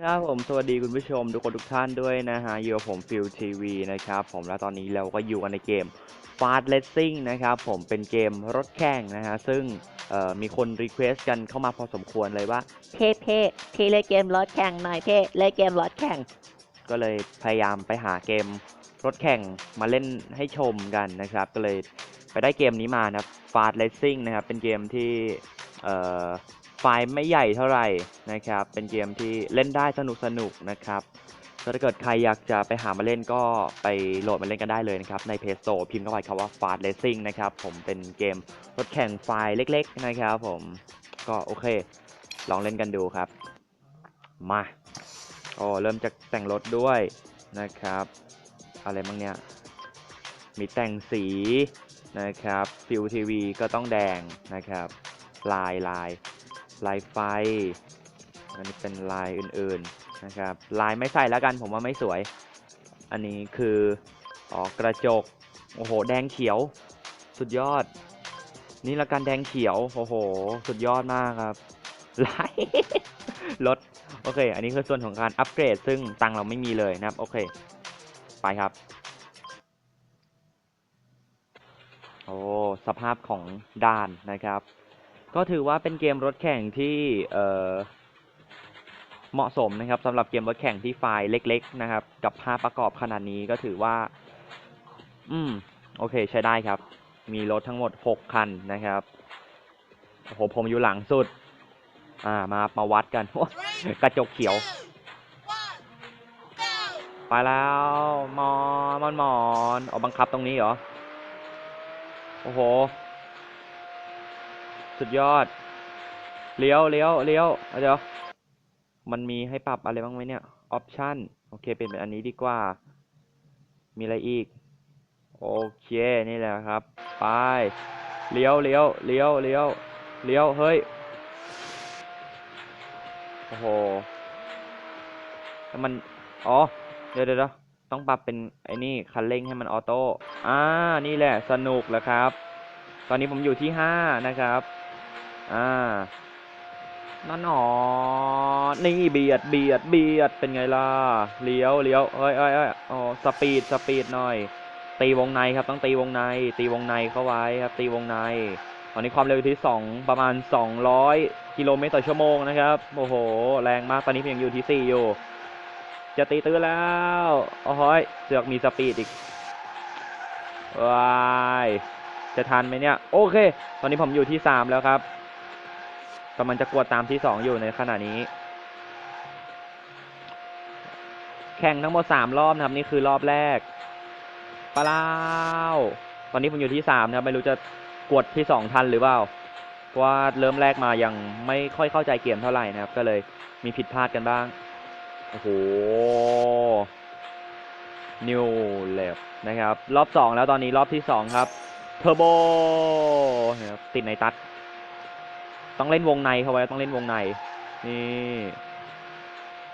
ครับผมสวัสดีคุณผู้ชมทุกคนทุกท่านด้วยนะฮะอยู่กับผมฟิลทีวีนะครับผมและตอนนี้เราก็อยู่กันในเกม Fast Racing นะครับผมเป็นเกมรถแข่งนะฮะซึ่งเอ่อมีคนรีเควสกันเข้ามาพอสมควรเลยว่า เพ่เพ่พี่เล่นเกมรถแข่งหน่อยเพ่เล่นเกมรถแข่ง ก็เลยพยายามไปหาเกมรถแข่งมาเล่นให้ชมกันนะครับ ก็เลยไปได้เกมนี้มานะครับ Fast Racing นะครับเป็นเกมที่เอ่อ ไฟล์ไม่ใหญ่เท่าไหร่นะครับ เป็นเกมที่เล่นได้สนุกสนุกนะครับถ้าเกิดใครอยากจะไปหามาเล่นก็ไปโหลดมาเล่นกันได้เลยนะครับ ใน Play Store พิมพ์เข้าไปคำว่า Fast Racing นะครับ ผมเป็นเกมรถแข่งไฟล์เล็ก ๆ นะครับผมก็โอเค ลองเล่นกันดูครับ มาโอ้เริ่มจากแต่งรถด้วยนะครับ อะไรบ้างเนี่ย มีแต่งสีนะครับฟิวทีวีก็ต้องแดงนะครับ ลายลาย ลายไฟ อันนี้เป็นลายอื่นๆนะครับ ลายไม่ใส่แล้วกันผมว่าไม่สวย อันนี้คืออ๋อกระจก โอ้โห แดงเขียว สุดยอด นี่ละกันแดงเขียว โอ้โห สุดยอดมากครับ ลายรถ โอเค อันนี้คือส่วนของการอัปเกรด ซึ่งตังเราไม่มีเลยนะครับ โอเค ไปครับ โอ้ สภาพของด่านนะครับ ก็ถือว่าเป็นเกมรถแข่งที่เเหมาะสมนะครับสำหรับเกมรถแข่งที่ไฟล์เล็ก ๆ นะครับ กับภาพประกอบขนาดนี้ก็ถือว่า อืม โอเคใช้ได้ครับ มีรถทั้งหมด 6 คันนะครับโอ้โหผมอยู่หลังสุด อ่ามามาวัดกันกระจกเขียว ไปแล้วมอนมอนมอนเอาบังคับตรงนี้เหรอ โอ้โห สุดยอด เลี้ยวเลี้ยวเลี้ยวเดี๋ยว มันมีให้ปรับอะไรบ้างไหมเนี่ยออปชั่นโอเค เป็นแบบอันนี้ดีกว่า มีอะไรอีก โอเค นี่แหละครับ ไป เลี้ยวเลี้ยวเลี้ยวเลี้ยวเลี้ยว เฮ้ย โอ้โหแล้วมัน อ๋อ เดี๋ยวเดี๋ยวเดี๋ยวต้องปรับเป็นไอ้นี่คันเร่งให้มันออโต้ อ่า นี่แหละ สนุกแล้วครับ ตอนนี้ผมอยู่ที่ห้านะครับ อ่านั่นหนอนี่เบียดเบียดเบียดเป็นไงล่ะ เลี้ยวเลี้ยวเอ้ยเอ้ยเอ้ยอ๋อสปีดสปีดหน่อย ตีวงในครับต้องตีวงใน ตีวงในเข้าไว้ครับ ตีวงใน ตอนนี้ความเร็วอยู่ที่สองประมาณสองร้อยกิโลเมตรต่อชั่วโมงนะครับ โอ้โห แรงมาก ตอนนี้ผมยังอยู่ที่สี่อยู่ จะตีตื้อแล้วโอ้โหยเสือกมีสปีดอีกวายจะทันไหมเนี่ย โอเค ตอนนี้ผมอยู่ที่สามแล้วครับำลังจะกวดตามที่สองอยู่ในขณะนี้ แข่งทั้งหมดสามรอบนะครับนี่คือรอบแรกปลาวตอนนี้ผมอยู่ที่สามนะครับไม่รู้จะกดที่สองทันหรือเปล่าเพราะว่าเริ่มแรกมายังไม่ค่อยเข้าใจเกมเท่าไหร่นะครับ ก็เลยมีผิดพลาดกันบ้างโอ้โหนิวเลฟนะครับ รอบสองแล้วตอนนี้รอบที่สองครับเทอร์โบนะครับติดในตัด ต้องเล่นวงในเข้าไว้ต้องเล่นวงใน นี่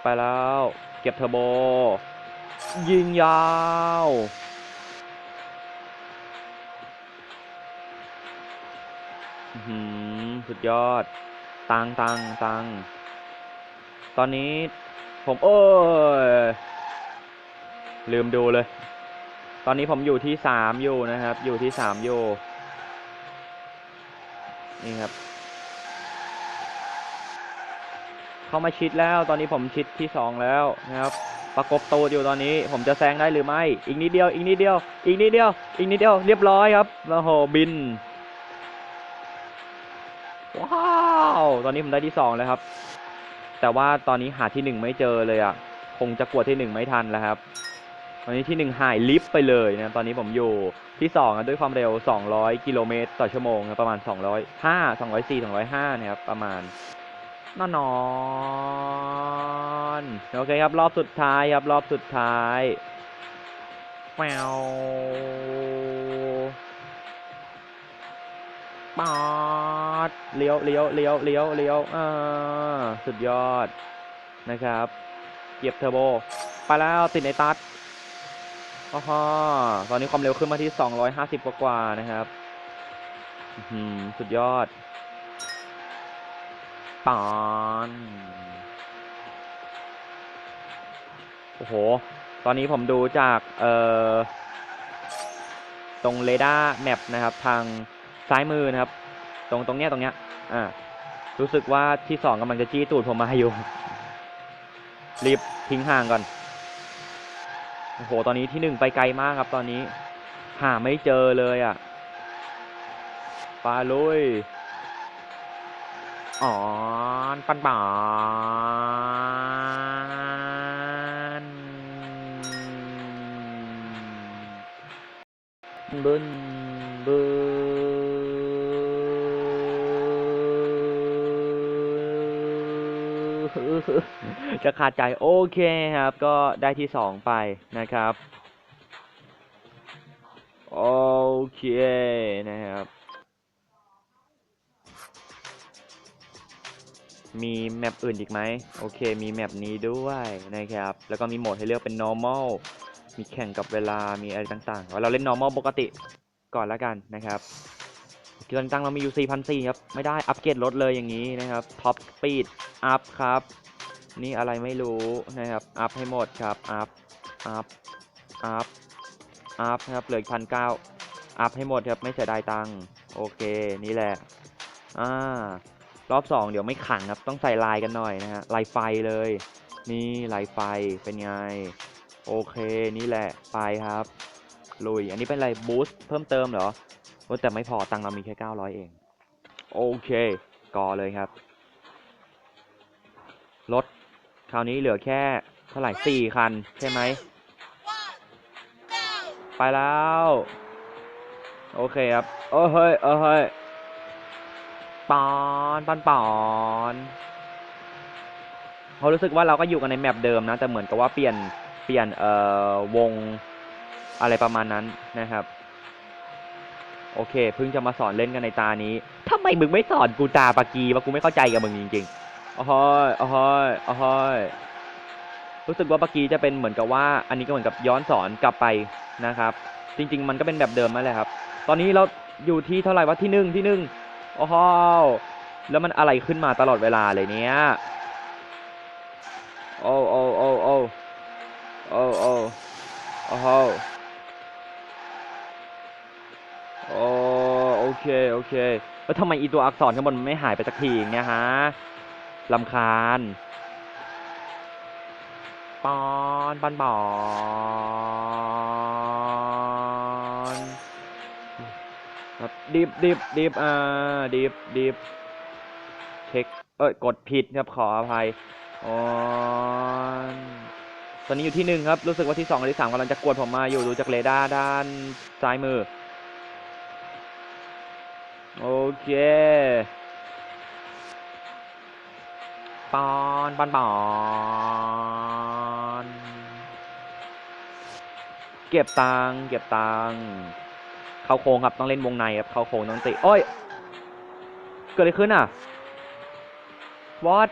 ไปแล้ว เก็บเทอร์โบ ยิงยาวอื้อหือสุดยอด ตังตังตัง ตอนนี้ผมโอ้ย ลืมดูเลย ตอนนี้ผมอยู่ที่สามอยู่นะครับ อยู่ที่สามอยู่ นี่ครับ เข้ามาชิดแล้วตอนนี้ผมชิดที่สองแล้วนะครับประกบตูดอยู่ตอนนี้ ผมจะแซงได้หรือไม่ อีกนิดเดียว อีกนิดเดียว อีกนิดเดียว อีกนิดเดียว เรียบร้อยครับโอ้โหบิน ว้าว ตอนนี้ผมได้ที่สองแล้วครับ แต่ว่าตอนนี้หาที่หนึ่งไม่เจอเลยอะ คงจะกวดที่หนึ่งไม่ทันแล้วครับ ตอนนี้ที่หนึ่งหายลิฟต์ไปเลยนะ ตอนนี้ผมอยู่ที่สองด้วยความเร็ว 200 กิโลเมตรต่อชั่วโมงนะประมาณ 205 204 205 นะครับ ประมาณ นอนนอนโอเคครับรอบสุดท้ายครับรอบสุดท้ายแมวปาดเลี้ยวเลี้ยวเลี้ยวเลี้ยวเลี้ยวอ่าสุดยอดนะครับเก็บเทอร์โบไปแล้วติดในตัดอ๋อตอนนี้ความเร็วขึ้นมาที่ 250 กว่ากว่าๆนะครับสุดยอด ปอนโอ้โห ตอนนี้ผมดูจากเอ่อตรงเรดาร์แมปนะครับ ทางซ้ายมือนะครับ ตรงตรงเนี้ยตรงเนี้ยอ่ารู้สึกว่าที่สองกำลังจะจี้ตูดผมมาอยู่ รีบทิ้งห่างก่อน โอ้โห ตอนนี้ที่หนึ่งไปไกลมากครับตอนนี้ หาไม่เจอเลยอะปาลุย อ๋อนปันปานบึนบึจะขาดใจโอเคครับ ก็ได้ที่สองไปนะครับ โอเคนะครับ มีแมปอื่นอีกไหมโอเค มีแมปนี้ด้วยนะครับ แล้วก็มีโหมดให้เลือกเป็น normal มีแข่งกับเวลา มีอะไรต่างๆว่าเราเล่น normal ปกติก่อนแล้วกันนะครับเกินตังเรามีอยู่4,400ครับ ไม่ได้ อัปเกรดรถเลยอย่างนี้นะครับ top speed up ครับ นี่อะไรไม่รู้นะครับ อัพให้หมดครับ อัพ อัพ อัพ อัพครับ เหลืออีกพันเก้าอัพให้หมดครับ ไม่เสียดายตังค์ โอเค นี่แหละ อ่า รอบสองเดี๋ยวไม่ขังครับต้องใส่ลายกันหน่อยนะฮะลายไฟเลย นี่ลายไฟเป็นไง โอเคนี่แหละไปครับลุยอันนี้เป็นอะไรบูสต์เพิ่มเติมเหรอว่าแต่ไม่พอตังเรามีแค่ 900 เอง โอเคกอเลยครับรถคราวนี้เหลือแค่เท่าไหร่สี่คัน ใช่ไหมไปแล้ว โอเคครับ โอ้เฮ้ยเออเฮ้ย ปอนปอนปอนเขารู้สึกว่าเราก็อยู่กันในแมปเดิมนะ แต่เหมือนกับว่าเปลี่ยนเปลี่ยนเอ่อวงอะไรประมาณนั้นนะครับ โอเคเพิ่งจะมาสอนเล่นกันในตานี้ทำไมมึงไม่สอนกูตาปากีวะกูไม่เข้าใจกับมึงจริงๆอ๋อเฮ้ยอ๋อเฮ้ยอ๋อเฮ้ยรู้สึกว่าปากีจะเป็นเหมือนกับว่า อันนี้ก็เหมือนกับย้อนสอนกลับไปนะครับ จริง ๆ มันก็เป็นแบบเดิมนั่นแหละครับ ตอนนี้เราอยู่ที่เท่าไหร่วะที่หนึ่งที่หนึ่ง โอ้โหแล้วมันอะไรขึ้นมาตลอดเวลาเลยเนี้ยโอ้โอ้โอ้โอ้โอ้โอ้โอ้โหโอ้โอเคโอเคแล้วทำไมอีตัวอักษรข้างบนมันไม่หายไปสักทีอย่างเงี้ยฮะลำคาญปอนปอนปอน ครับดิบดิบดิบอ่าดิบดิบเช็คเอ้ยกดผิดครับขออภัยอ๋อตอนนี้อยู่ที่หนึ่งครับรู้สึกว่าที่สองกับที่สามกำลังจะกวดผมมาอยู่ดูจากเรดาร์ด้านซ้ายมือโอเคปอนปอนปอนเก็บตังเก็บตังค์ เข้าโค้งครับต้องเล่นวงในครับเข้าโค้งต้องติโอ้ย เกิดอะไรขึ้นอะวอต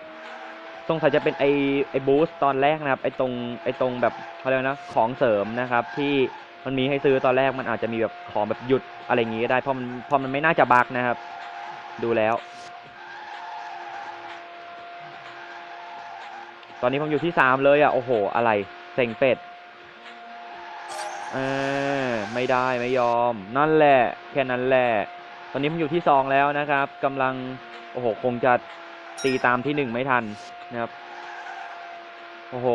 สงสัยจะเป็นไอไอบูสตอนแรกนะครับไอตรงไอตรงแบบเขาเรียกนะของเสริมนะครับ ที่มันมีให้ซื้อตอนแรกมันอาจจะมีแบบของแบบหยุดอะไรอย่างงี้ก็ได้เพราะมันเพราะมันไม่น่าจะบักนะครับ ดูแล้ว ตอนนี้ผมอยู่ที่สามเลยอะโอ้โห อะไรเซ็งเป็ด เออไม่ได้ไม่ยอม นั่นแหละ แค่นั้นแหละ ตอนนี้ผมอยู่ที่สองแล้วนะครับกำลัง โอ้โห คงจะตีตามที่หนึ่งไม่ทันนะครับ โอ้โห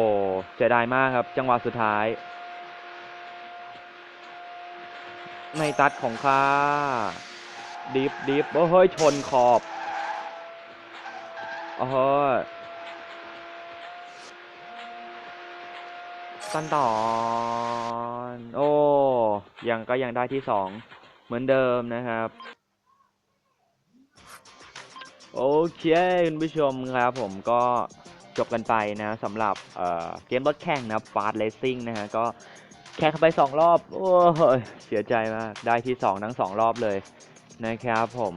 เสียดายมากครับ จังหวะสุดท้าย ในตัดของข้าดิฟดิฟโอ้เฮ้ยชนขอบโอ้เฮ้ ตันตอนโอ้ยังก็ยังได้ที่สองเหมือนเดิมนะครับ โอเคคุณผู้ชมครับผมก็จบกันไปนะสำหรับเเกมรถแข่งนะฟาสเลสซิ่งนะฮะก็แข่งไปสองรอบ โอ้ยเสียใจมาก ได้ที่สองทั้งสองรอบเลยนะครับผม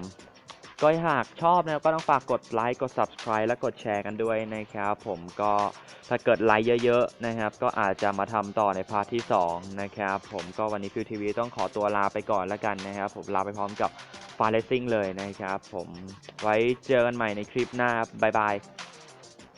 ก็หากชอบนะก็ต้องฝากกดไลค์กด subscribe และกดแชร์กันด้วยนะครับผมก็ถ้าเกิดไลค์เยอะๆนะครับ ก็อาจจะมาทำต่อในพาร์ทที่สองนะครับผมก็วันนี้ฟิวทีวีต้องขอตัวลาไปก่อนแล้วกันนะครับ ผมลาไปพร้อมกับฟาเลซิ่งเลยนะครับ ผมไว้เจอกันใหม่ในคลิปหน้าบ๊ายบาย